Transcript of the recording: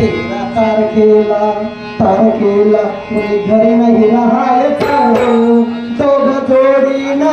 तेरा तारखेला तारखेला मी घरी नाही राहायचं. दोघ जोडीना